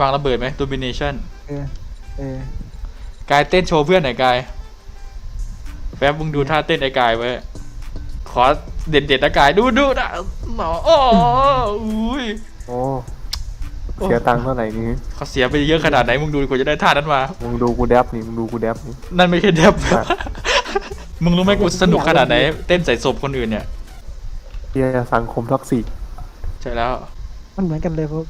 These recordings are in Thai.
วางระเบิดไหม domination เออเออกายเต้นโชว์เพื่อนหน่อยกายแฟบมึงดูท่าเต้นไอ้กายไว้ขอเด็ดเด็ดๆนะกายดูดูนะหนอโอ้อุ้ยโอ้เสียตังค์เท่าไหร่นี่เขาเสียไปเยอะขนาดไหนมึงดูกว่าจะได้ท่านั้นมามึงดูกูแดบนี่มึงดูกูแดบนี่นั่นไม่ใช่เดบครับมึงรู้ไหมกูสนุกขนาดไหน เต้นใส่ศพคนอื่นเนี่ยเฮียสังคมท็อกซิกใช่แล้ว มันเหมือนกันเลยพวก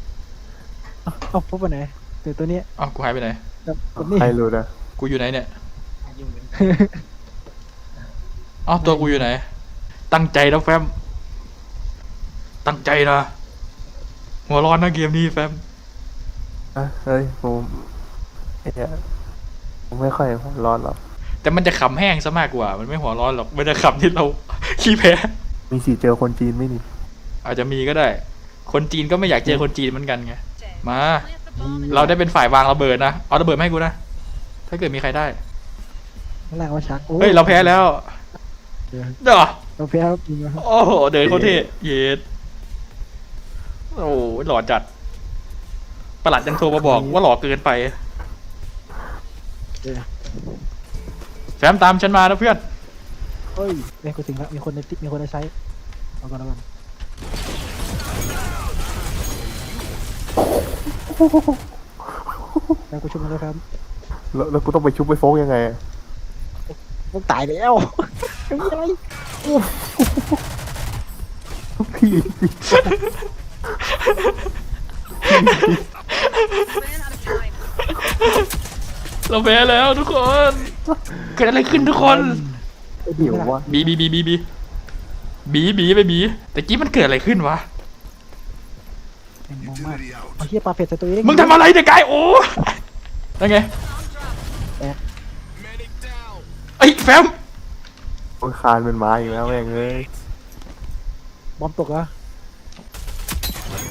เอ้าเอ้าพวกไปไหนเดี๋ยวตัวเนี้ยอ้าวกูหายไปไหน กับกับนี่ใครรู้นะกูอยู่ไหนเนี่ยอ้าวตัวกูอยู่ไหน ตั้งใจนะแฟม ตั้งใจนะ หัวร้อนนะเกมนี้แฟม อะเฮ้ยผมเอ้ยผมไม่ค่อยหัวร้อนหรอกแต่มันจะขำแห้งซะมากกว่า มันไม่หัวร้อนหรอก มันจะขำที่เรา ขี้แพ้ มีสิเจอคนจีนไหมนี่อาจจะมีก็ได้ คนจีนก็ไม่อยากเจอคนจีนเหมือนกันไง มา Plant the bomb in เราได้เป็นฝ่ายวางระเบิดนะเอาระเบิดมาให้กูนะถ้าเกิดมีใครได้ข้างล่างว่าชักโอ้เฮ้ยเราแพ้แล้วเดี๋ยวเด้อเราแพ้จริงเหรอโอ้โหเดินเขาเท่เย็ดโอ้โหหล่อจัดประหลัดยังโทรมาบอกว่าหล่อเกินไปเดี๋ยวแฟมตามฉันมานะเพื่อนเฮ้ยเอ้ยกูถึงแล้วมีคนในติ๊กมีคนในไซต์เอาก่อนเอาก่อน แล้วกูช่วยมันด้วครับแล้วแล้วกูต้องไปชุบไปโฟกยังไงอะมึงตายแล้วไม่มีอะไรพี่ ran out of time. เราแพ้แล้วทุกคน เกิดอะไรขึ้นทุกคนไปดีหิววะบีบีบีบีบีบีบีไปบีแต่กี้มันเกิดอะไรขึ้นวะ แม่งมองมากเอาเฮียปลาเผ็ดใส่ตัวเองมึงทำอะไรเนี่ยกายโอ้ยังไงไอ้ยแฟมโอ้ยคานเป็นไม้อีกแล้วแม่งเอ้ยบอมตกเหรอ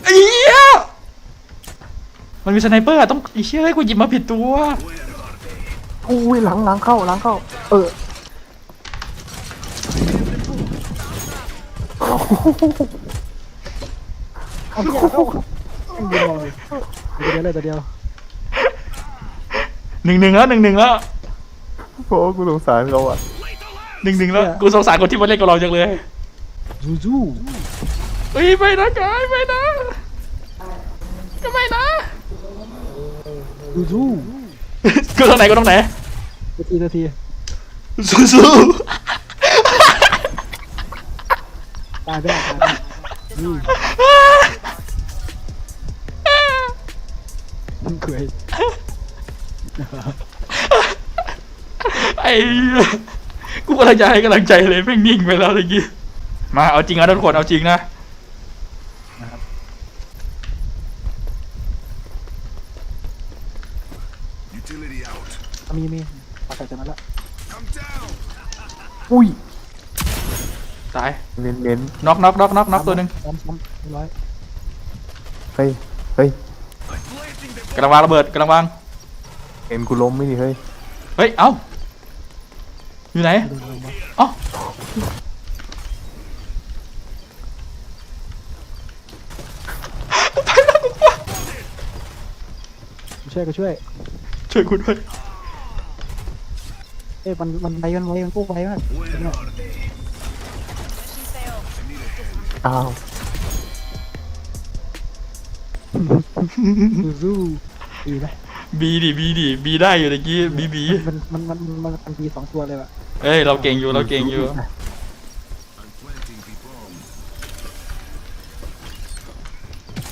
ไอ้เหี้ยมันมีสไนเปอร์อะต้องไอ้เชี่ยให้กูหยิบมาผิดตัวอุ้ยหลังหลังเข้าหลังเข้า เออ เอาเฮียเข้าแม่งยิงเลยตัวเดียวเลยตัวเดียวหนึ่งหนึ่งแล้วหนึ่งหนึ่งแล้วโอ้กูสงสารเขาอะหนึ่งหนึ่งแล้วกูสงสารคนที่มาเล่นกับเราจังเลยซูซูเฮ้ยไปนะกายไปนะก็ไม่นะซูซูกูตรงไหนกูตรงไหนตัวทีตัวทีสู้ตายไปแล้วตายไป วนี่มันเคยๆไอ้เหี้ยกูกำลังจะให้กำลังใจเลยแม่งนิ่งไปแล้วเมื่อกี้มาเอาจริงนะทุกคนเอาจริงนะมีมีปลาใส่ตัวนั้นละอุ้ยตายเน้นเน้นน็อกน็อกน็อกน็อกน็อกตัวหนึ่งซ้ำซ้ำเรียบร้อยเฮ้ยเฮ้ย กำลังวางระเบิดกำลังวางเห็นกูล้มไหมนี่เฮ้ยเฮ้ยเอ้าอยู่ไหนโดนลงมาเอ้ากูช่วยกูช่วยช่วยกูด้วยเอ้ยมันมันไปมันไวมันกู้ไวมากเนี่ย Mission failed. อ้าว ซูซูดีไหมบีดิบีดิบีได้อยู่ตะกี้บีบีมันมันมันมันมันมีสองตัวเลยว่ะเอ้ยเราเก่งอยู่เราเก่งอยู่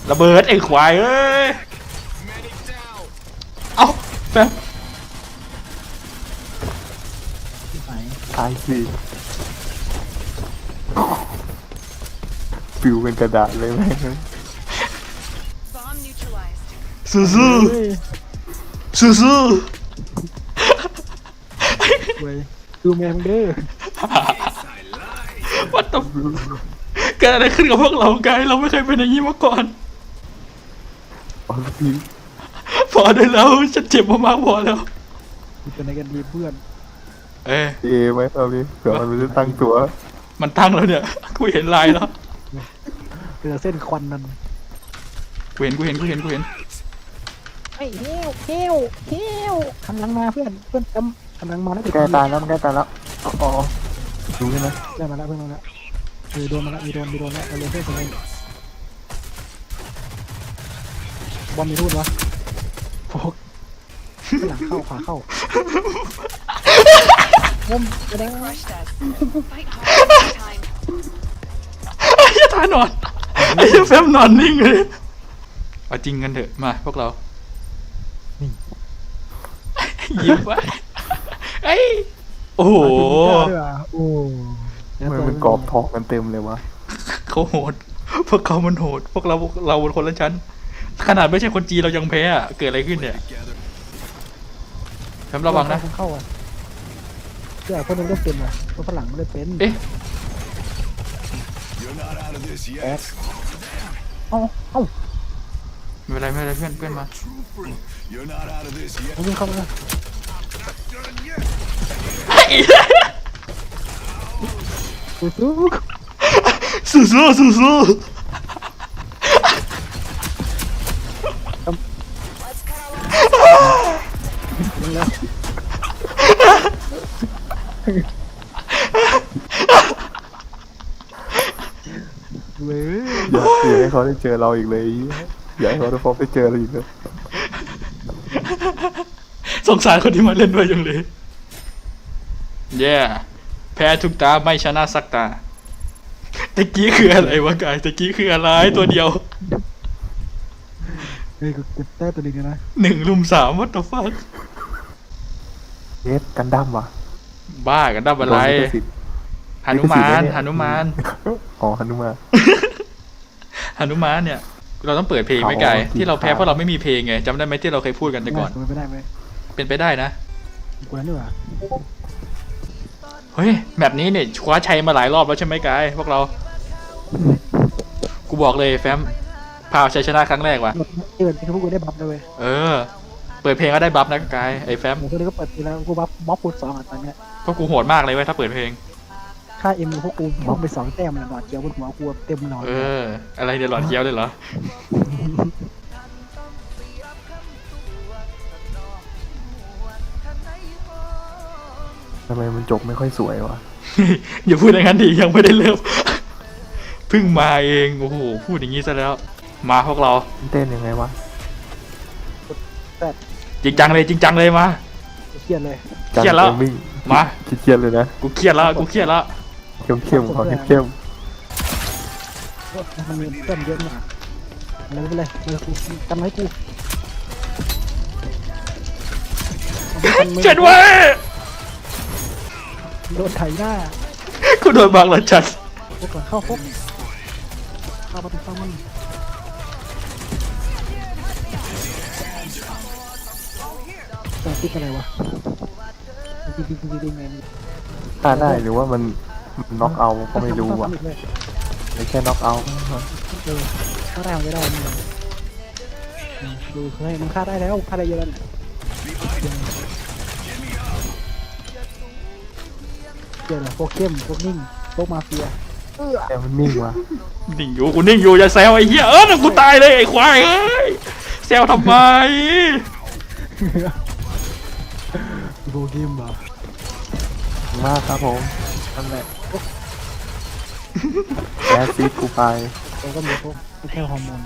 ระเบิดไอ้ควายเอ้ยเอ้าแฟมที่ไหนตายสิปิวเป็นกระดาษเลยแม่ง Bomb neutralized. สู้สู้เฮ้ยสู้สู้เว้ยดูแมงเด้อวัดตเกิดอะไรขึ้นกับพวกเราไกด์เราไม่เคยเป็นอย่างนี้มาก่อน อ๋อพี่พอได้แล้วฉันเจ็บมากๆพอแล้วมีเป็นอะไรกันดีเพื่อน เอ้ยเอไหมตอนนี้เผื่อมันไม่ได้ตั้งตัวมันตั้งแล้วเนี่ยกูเห็นลายแล้วเจอเส้นควันนั่นกูเห็นกูเห็นกูเห็นกูเห็น ไอ้เหี้ยวเหี้ยวเหี้ยวกำลังมาเพื่อนเพื่อนกำกำลังมาแล้วแกตายแล้วแกตายแล้วอ๋อรู้ใช่ไหมได้มาแล้วเพื่อนมาแล้วคือโดนมาแล้วมีโดนมีโดนแล้วเอาเลยเพื่อนคนนึงบอมมีรูดวะโฟกหลังเข้าขวาเข้าบอมกระเด้ง Crushed us. Fight hard this time. ไอ้เหี้ยตานอน ไอ้เหี้ยแฟมนอนนิ่งเลย เอาจริงกันเถอะ มาพวกเรานี่ ยิ้มไว้ไอ้ยโอ้โหด้วยอะโอ้ทำไมมันกรอบทองกันเต็มเลยวะเขาโหด พวกเขามันโหด พวกเราพวกเราเป็นคนละชั้น ขนาดไม่ใช่คนจีนเรายังแพ้อะเกิดอะไรขึ้นเนี่ยแฟมระวังนะเข้าอะเชื่อคนนึงเล่นเป็นว่ะคนฝรั่งไม่ได้เป็น เอ๊ะ You're not out of this แอ yet. ดเอ้าเอ้าไม่เป็นไรไม่เป็นไรเพื่อนเพื่อนมา You're not out of this yet. มันวิ่งเข้ามา สู้สู้สู้สู้สู้ๆยิงแล้วเว้ยอย่าอย่าให้เขาได้เจอเราอีกเลยอย่าให้เขาได้พบได้เจอเราอีกเลย สงสารคนที่มาเล่นด้วยจังเลย เย่แพ้ทุกตาไม่ชนะสักตาตะกี้คืออะไรวะกายตะกี้คืออะไรตัวเดียวเฮ้ยกูเก็บแต้มตัวนึงนะหนึ่งลุมสามวัตถุฟักเยสกันดั้มว่ะบ้ากันดับอะไรโดนลิขสิทธิ์หนุมานหนุมานอ๋อหนุมานหนุมานเนี่ย เราต้องเปิดเพลงไหม่ไกลเขาที่เราแพ้กีตาร์เพราะเราไม่มีเพลงไงจำได้ไหมที่เราเคยพูดกันแต่ก่อนไม่ได้ไหมเป็นไปได้นะกูนั่นนี่หว่าเฮ้ยแบบนี้เนี่ยคว้าชัยมาหลายรอบแล้วใช่ไหมกายพวกเรา กูบอกเลยแฟมพาวชัยชนะครั้งแรกว่ะเกิดเพวกกูได้บัฟเลยเว้ยเออ เปิดเพลงก็ได้บัฟนะกายไอ้แฟมหมูพวกนี้ก็เปิดทีแล้วกูบัฟบัฟคูณสองอะตอนเนี้ยพวกกูโหดมากเลยเว้ยถ้าเปิดเพลง ค่าเอ็มพวกกูบัฟไปสองแต้มเลยหนอดเจียวบนหัวกูเต็มหนอนเออ อะไรเดี๋ยวหลอดเคี้ยวเลยเหรอ ทำไมมันจบไม่ค่อยสวยวะ อย่าพูดอย่างนั้นดิยังไม่ได้เริ่ม เพิ่งมาเองโอ้โหพูดอย่างนี้ซะแล้ว มาพวกเรามันเต้นยังไงวะจริงจังเลยจริงจังเลยมาเครียดเลยจันเครียดแล้วเกมมิ่งมาเครียดๆเลยนะกูเครียดแล้วกูเครียดแล้วเข้มเข้มๆขอเข้มเข้มมันมีเต้มเยอะมากอะไรไม่เป็นไรเลยกูกันไว้กูเจ็ดเว้ย โดนไถหน้ากูโดนบางละจัดพวกก่อนเข้าพวกเข้าประตูเข้ามันต้องติ๊กอะไรวะติ๊กติ๊กติ๊กติ๊กไงๆฆ่าได้หรือว่ามันมันน็อกเอาก็ไม่รู้อะไม่แค่น็อกเอาเออฆ่าได้มันจะได้นี่ดูเฮ้ยมันฆ่าได้แล้วฆ่าได้เยอะแล้ว เจอเลยพวกเข้มพวกนิ่งพวกมาเฟียแต่มันนิ่งว่ะนิ่งอยู่กูนิ่งอยู่อย่าแซวไอ้เหี้ยเออน่ะกูตายเลยไอ้ควายเอ้ยแซวทำไมโบเกมเหรอมากครับผมนั่นแหละแอซิดกูไปเราก็มีพวกแค่ฮอร์โมน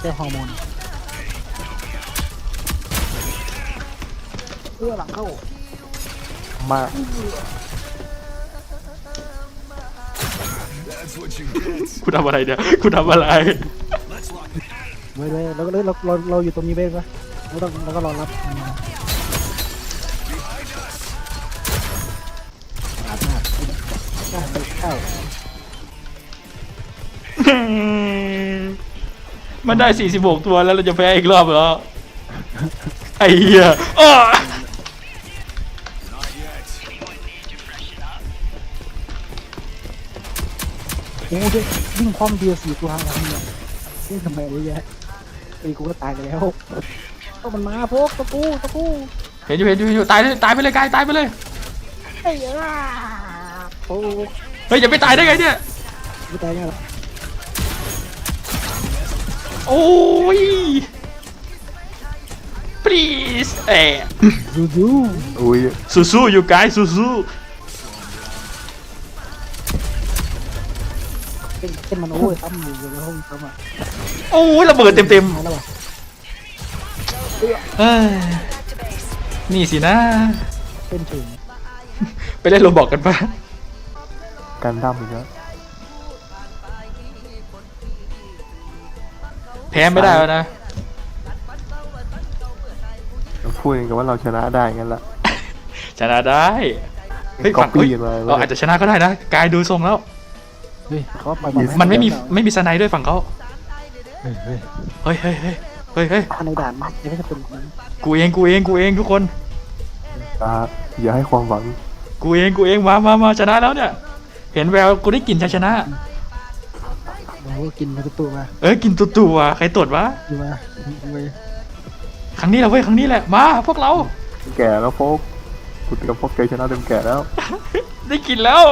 แค่ฮอร์โมน เพื่อหลังเข้ามาก That's what you get. กูทำอะไรเนี่ยกูทำอะไรไว้ไว้แล้วก็เราเราเราอยู่ตรงนี้เบ้ปะเราต้องเราก็รอรับอืมอาบน้ำได้ไปเข้ามันได้ 46 ตัวแล้วเราจะแพ้อีกรอบเหรอ ไอ้เหี้ย อ้อโอ้ยวิ่งพร้อมเดียวสี่ตัวอะไรเนี่ยวิ่งทำไมเยอะแยะตีกูก็ตายไปแล้วก็มันมาพวกตะปูตะปูเห็นอยู่เห็นอยู่เห็นอยู่ตายเลยตายไปเลยกายตายไปเลยไอ้ยาโอ้เฮ้ยอย่าไปตายได้ไงเนี่ยไม่ตายไงล่ะโอ้ย please เอ๊ะซูซูอุ้ยสู้สู้อยู่ไกลสู้สู้เเป็นมันโอ้ยซ้ำอยู่ในห้องซ้ำอะโอ้ยระเบิดเต็มเต็มมาแล้วว่ะๆเอ้ยนี่สินะเป็นถึงไปเล่นโรบอกกันปะการดั้มอีกแล้วแพ้ไม่ได้แล้วนะพูดเองกับว่าเราชนะได้งั้นละชนะได้เฮ้ยก๊อฝั่ปงปี้เฮ้ยกันมาเราอาจจะชนะก็ได้นะกายดูทรงแล้ว เฮ้ยเขาไปมันไม่มีไม่มีสไนด์ด้วยฝั่งเขาเฮ้ยเฮ้ยเฮ้ยเฮ้ยเฮ้ยเฮ้ยเฮ้ยภายในด่านมันจะไม่ใช่เป็นของกูเองกูเองกูเองทุกคนตาอย่าให้ความหวังกูเองกูเองมามามาชนะแล้วเนี่ย เห็นแววกูได้กลิ่นชัยชนะ โอ้โหกินมาตัวมาเอ้ยกินตัวตัวๆใครตรวจวะดูมาดูมาครั้งนี้แหละเว้ยครั้งนี้แหละมาพวกเราแก่แล้วโฟกกูเตรียมพบเกยชนะเต็มแก่แล้ว ได้กินแล้ว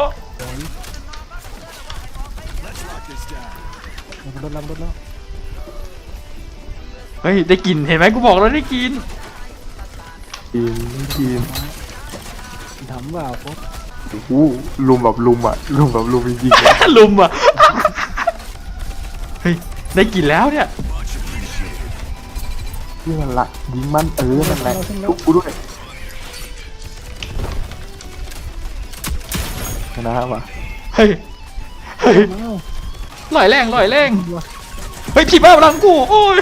ลดแล้วลดแล้วเฮ้ยได้กินเห็นไหมกูบอกแล้วได้กินกินกินถามว่าพวกโอ้โหลุมแบบลุมอะลุมแบบลุมจริงๆอะลุมอะเฮ้ยได้กินแล้วเนี่ยนี่มันละยิงมันเออนั่นแหละทุกกูด้วยชนะว่ะเฮ้ยเฮ้ย อ้าว ลอยแรงลอยแรงเฮ้ยผีบ้าพลังกูโอ้ย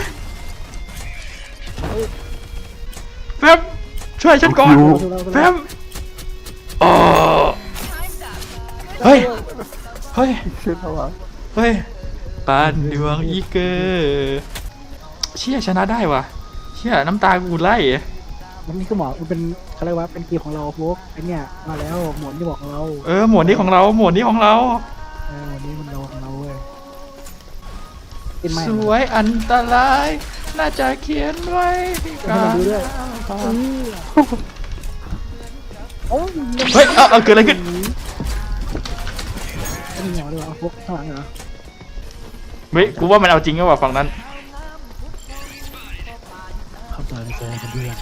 แฟมช่วยฉันก่อนแฟมโอ้เฮ้ยเฮ้ยเช่นแล้ววะเฮ้ยปานดวงอีเกอร์เชี่ยชนะได้วะเชี่ยน้ำตากูไหลมันนี่คือหมอมันเป็นเขาเรียกว่าเป็นกีของเราพวกไอเนี่ยมาแล้วหมอนที่บอกของเรา เออหมวดนี้ของเราหมวดนี้ของเราเออวันนี้มันเราของเราเว้ย เป็นไหมสวยอันตราย น่าจะเขียนไว้ที่กลางโอ้ยเฮ้ยเอาเอาเกิดอะไรขึ้นเป็นหมอด้วยเหรอพวกข้างหลังเหรอเฮ้ยกูว่ามันเอาจริงก็ว่าฝั่งนั้นเข้าใจในใจกันเพื่อน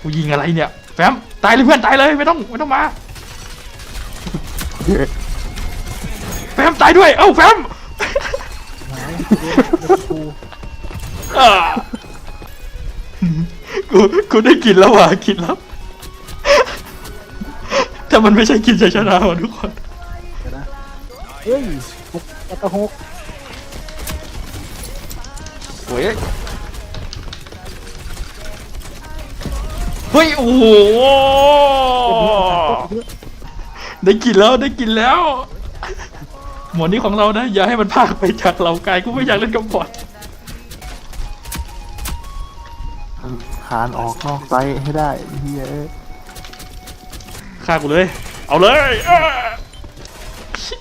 กูยิงอะไรเนี่ยแฟมตายเลยเพื่อนตายเลยไม่ต้องไม่ต้องมาเย้แฟมตายด้วย เอ้าแฟมหายเดี๋ยว กูอ่ากูกูได้กินแล้วว่ะกินแล้วแต่มันไม่ใช่กินชัยชนะว่ะทุกคน เดี๋ยวนะเฮ้ยหกแปดต่อหกเฮ้ยเฮ้ยโอ้โหได้กินแล้วได้กินแล้ว หมวดนี้ของเรานะ อย่าให้มันพากไปจากเราไกลกูไม่อยากเล่นกับบอทคานออกนอกไซต์ให้ได้เฮียเอ้ยฆ่ากูเลย เอาเลยเอ้อ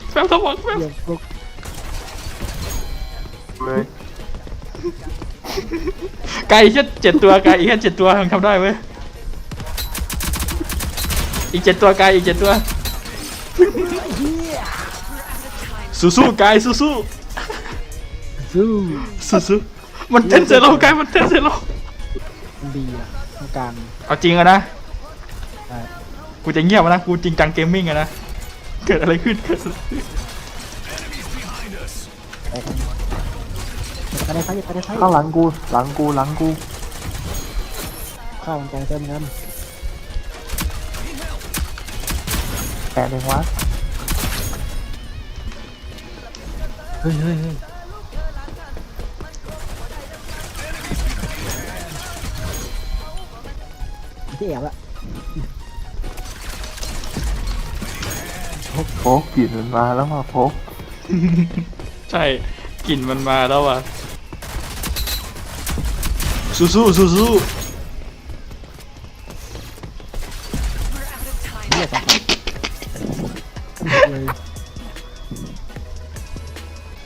แฟมสมองแฟมเดี๋ยวพวกเลยไก่แค่เจ็ดตัวไก่อีกแค่เจ็ดตัวทำทำได้เว้ยอีกเจ็ดตัวไก่อีกเจ็ดตัว สู้สู้ๆไก่สู้สู้ซู้สู้สู้ๆมันเต้นเสร็จแล้วไก่มันเต้นเสร็จแล้วมันดีอะตรงกลางเอาจริงอะนะใช่กูจะเงียบอะนะกูจริงจังเกมมิ่งอะนะเกิดอะไรขึ้นเกิดอะไรขึ้นไปกันไปในไฟไปในไฟข้างหลังกู หลังกู หลังกู ข้าวมันไก่เต็มกันแปะเลยวะ ฮ้ยเฮ้ยเฮ้ยที่แอบอะโฟกกลิ่นมันมาแล้วมาโฟกใช่กลิ่นมันมาแล้วอะสู้สู้สู้สู้เ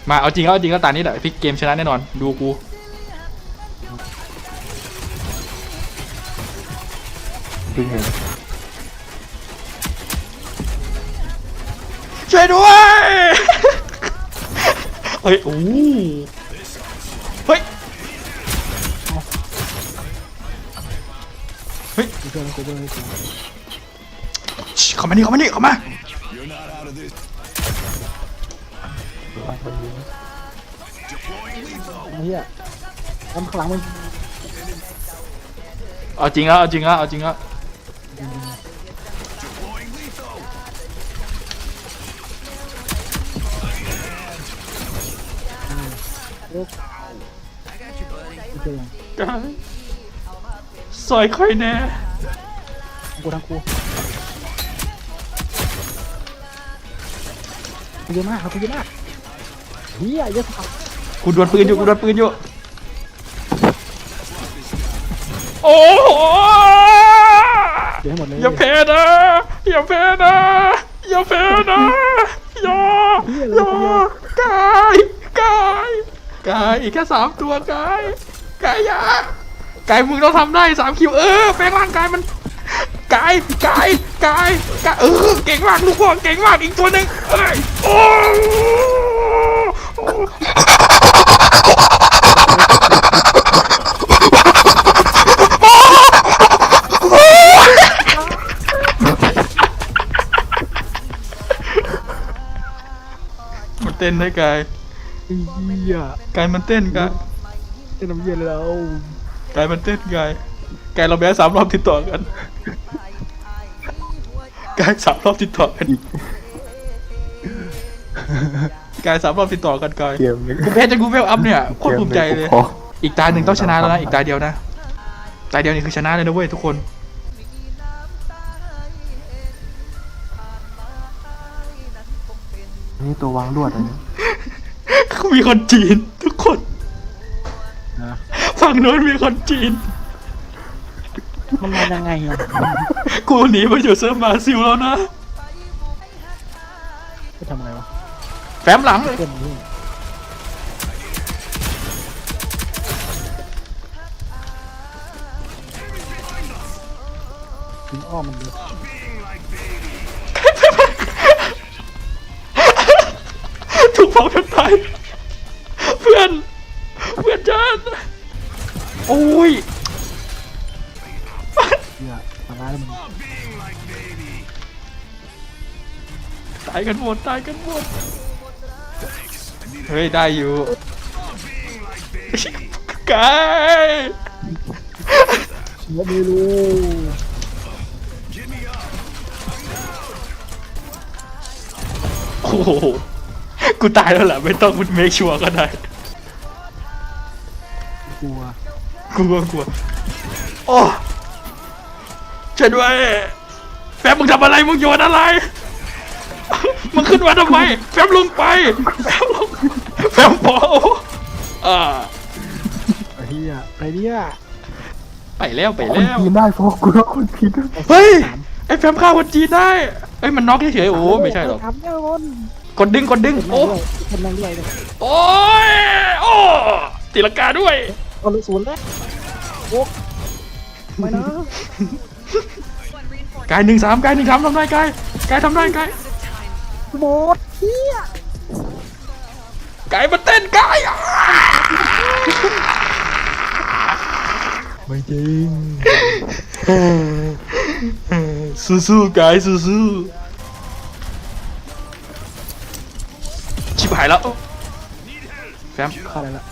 มาเอาจริงเอาจริงก็ตานี้แหละพลิกเกมชนะแน่นอน ดูกูเพิ่งเห็นช่วยด้วย เฮ้ยโอ้เฮ้ยกูเจอกูเจอกูชิเข้ามานี่เข้ามานี่เข้ามา You're not out of this. ไอ้เหี้ยทำขางหลังมันเอาจริงแล้วเอาจริงแล้วเอาจริงแล้วลุกกูเจอยังกายซอยค่อยแน่กูทั้งกูกูเยอะมากครับเยอะมาก เฮียเยอะสัสกูดวลปืนอยู่กูดวลปืนอยู่ โอ้โหเดี๋ยวให้หมดเลยอย่าแพ้นะอย่าแพ้นะอย่าแพ้นะอย่าอย่ากายกายกายอีกแค่สามตัวกายกายอย่ากายมึงต้องทำได้สามคิวเออแปลงร่างกายมันกายกายกายกายเออเก่งมากลูกพ่อเก่งมากอีกตัวหนึ่งเอ้ยโอ้ มันเต้นได้กายไอ้เฮียกายมันเต้นกายเต้นน้ำเย็นเลยเรากายมันเต้นกายกายเราแพ้สามรอบติดต่อกันกายสามรอบติดต่อกัน กายสามรอบติดต่อกันกายเกมนี้กูแพ้จนกูเวลอัพเนี่ยโคตรภูมิใจเลยขออีกตาหนึ่งต้องชนะแล้วนะอีกตาเดียวนะตาเดียวนี่คือชนะเลยนะเว้ยทุกคนนี่ตัววางลวดอะไรเนี่ยมีคนจีน ทุกคนนะฝั่งโน้นมีคนจีน มันมายังไงอะกูหนีมาอยู่เซิร์ฟบราซิลแล้วนะจะ แฟมหลังเลยเต้นนี่ถึงอ้อมมันเลยถูกเผาจนตายเพื่อน เพื่อนฉันโอ้ยเฮียมาร้ายแล้วมึงตายกันหมด ตายกันหมด เฮ้ยได้อยู่กายไม่รู้โอ้โหกูตายแล้วแหละไม่ต้องมุดเมคชัวร์ก็ได้ กลัวกลัวกลัวโอ้ช่วยด้วยแฟมมึงทำอะไรมึงโยนอะไร มึงขึ้นมาทำไมแฟมลงไปแฟมลง แฟมพออ่าไอ้เฮียอะไรเนี่ยไปแล้วไปคนแล้วพีนได้เพราะกูว่าคนพีนได้เฮ้ยไอ้แฟมฆ่าคนจีนได้เอ้ยมันน็อกเฉยๆโอ้ไม่ใช่หรอกทำเนี่ยคนกดดึงกดดึงเป็นโอ้นั่งด้วยเป็นนั่งด้วยเนี่ยโอ้ยโอ้ตีลังกาด้วยเอาเลยศูนย์แล้วโอ้ไม่นะกายหนึ่งสามกายหนึ่งสามทำได้กายกายทำได้กายหมดเฮีย กายมาเต้นกายอะไม่จริงสู้ๆกายสู้ๆชิบหายแล้วแฟมฆ่าอะไรละ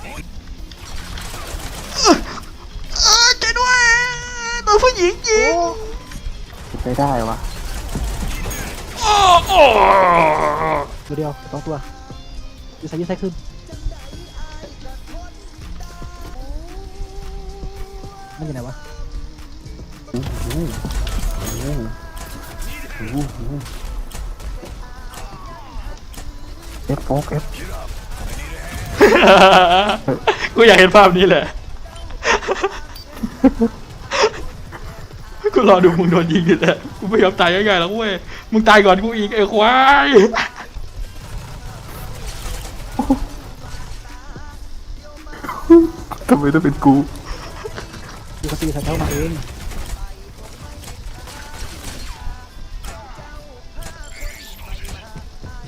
เออใจด้วยโดนผู้หญิงยิงไปได้วะโอ้โอ้ตัวเดียวสองตัว ยืดใส่ยืดใส่ขึ้น มันอยู่ไหนวะโอ้โหโอ้โหโอ้โหเอฟโฟกเอฟกูอยากเห็นภาพนี้แหละ กูรอดูมึงโดนยิงนี่แหละ กูไม่ยอมตายง่ายๆแล้วเว้ย มึงตายก่อนกูอีกไอ้ควาย ทำไมต้องเป็นกูดูเขาตีใส่เท้ามาเอง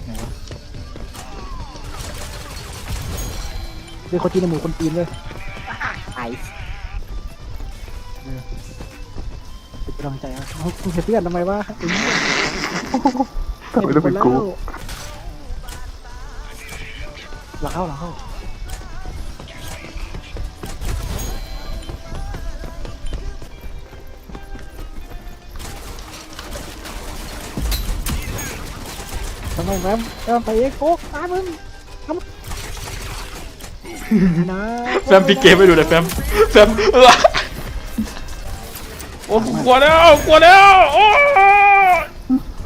ไหนวะเป็นคนจีนในหมู่คนจีนเลยไอ้เออเป็นกำลังใจอะเอาคุณเสียเพื่อนทำไมวะไอ้เหี้ยทำไมต้องเป็นกู หลังเข้าหลังเข้า ทำไมแรมแรมไปเองโอ๊กตามมึงทำนะแฟมพี่เกมไม่ดูเลยแฟมแฟมเออโอ้กูกลัวแล้วกลัวแล้วโอ้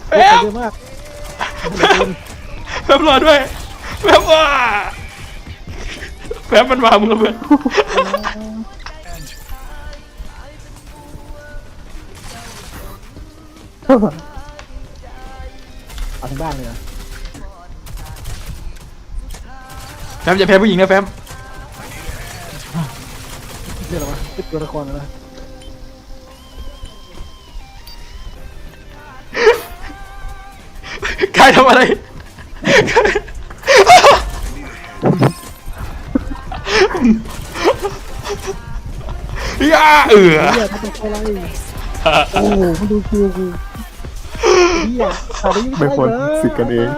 แฟเยมอะมากแฟมรอด้วยแฟมว่าแฟมมันมามึงแล้วเพื่อนเอาถึงบ้านเลยเห แฟมอย่าแพ้ผู้หญิงนะแฟมเรียกอะไรวะเป็นตัวละครเลยนะกายทำอะไรย่าเอือเฮียถ้าเป็นอะไรโอ้โหมันดูคิวกูเฮียขาดได้ยิ่งไม่ควรใช่เหรอสิทธิ์กันเอง